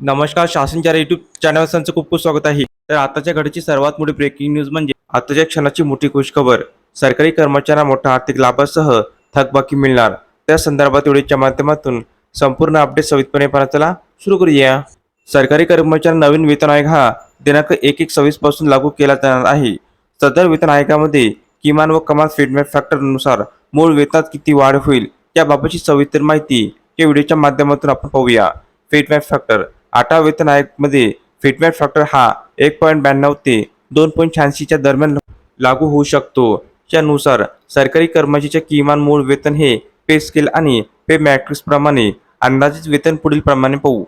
नमस्कार शासनच्या YouTube channel संचं खूप खूप स्वागत आहे. तर आताच्या घडीची सर्वात मोठी ब्रेकिंग न्यूज म्हणजे आताच्या क्षणाची मोठी खुशखबर सरकारी कर्मचाऱ्यांना मोठा आर्थिक लाभासह थकबाकी मिळणार. त्या संदर्भात व्हिडिओच्या माध्यमातून संपूर्ण अपडेट सवितपणे पाहण्याला सुरू करूया. सरकारी कर्मचाऱ्यांना नवीन वेतन आयोग हा दिनांक एक एक सव्वीसपासून लागू केला जाणार आहे. सदर वेतन आयोगामध्ये किमान व कमाल फीडबॅक फॅक्टरनुसार मूळ वेतनात किती वाढ होईल याबाबतची सविस्तर माहिती या व्हिडिओच्या माध्यमातून आपण पाहूया. फीडबॅक फॅक्टर आटा वेतन आयोगमध्ये फिटमॅट फॅक्टर हा एक पॉईंट ब्याण्णव ते दोन पॉईंट शहाऐंशीच्या दरम्यान लागू होऊ शकतो. त्यानुसार सरकारी कर्मचाऱ्याचे किमान मूळ वेतन हे पे स्केल आणि पे मॅट्रिक्सप्रमाणे अंदाजित वेतन पुढील प्रमाणे पाहू.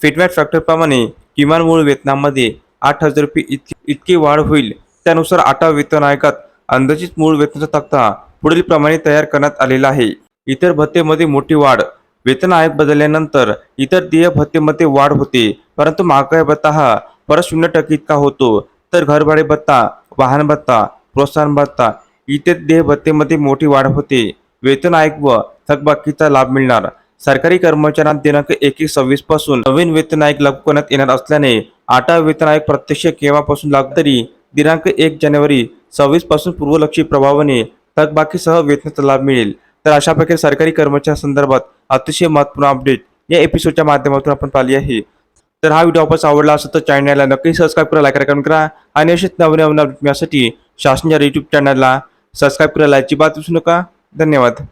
फिटमॅट फॅक्टरप्रमाणे किमान मूळ वेतनामध्ये आठ हजार रुपये इतकी इतकी वाढ होईल. त्यानुसार आटा वेतन आयोगात अंदाजित मूळ वेतनाचा तक्ता पुढील प्रमाणे तयार करण्यात आलेला आहे. इतर भत्तेमध्ये मोठी वाढ वेतन आयोग बदलल्यानंतर इतर देय भत्तेमध्ये वाढ होते. परंतु महागाई भत्ता हा परत शून्य टक्के इतका होतो. तर घरभाडे भत्ता वाहन भत्ता प्रोत्साहन भत्ता इतर देय भत्तेमध्ये मोठी वाढ होते. वेतन आयोग व थकबाकीचा लाभ मिळणार. सरकारी कर्मचाऱ्यांना दिनांक एक एक सव्वीसपासून नवीन वेतन आयोग लागू करण्यात येणार असल्याने आठवा वेतन आयोग प्रत्यक्ष केव्हापासून लागू तरी दिनांक एक जानेवारी सव्वीसपासून पूर्वलक्षी प्रभावाने थकबाकीसह वेतनाचा लाभ मिळेल. तर अशा प्रकारे सरकारी कर्मचाऱ्या संदर्भात अतिशय महत्त्वपूर्ण अपडेट या एपिसोडच्या माध्यमातून आपण पाहिली आहे. तर हा व्हिडिओ आपण आवडला असेल तर चॅनलला नक्की सबस्क्राईब करा लाईक करा करा. आणि असेच नवीन नवीन अपडेट मिळण्यासाठी शासनाच्या यूट्यूब चॅनलला सबस्क्राईब करायला अजिबात विसरू नका. धन्यवाद.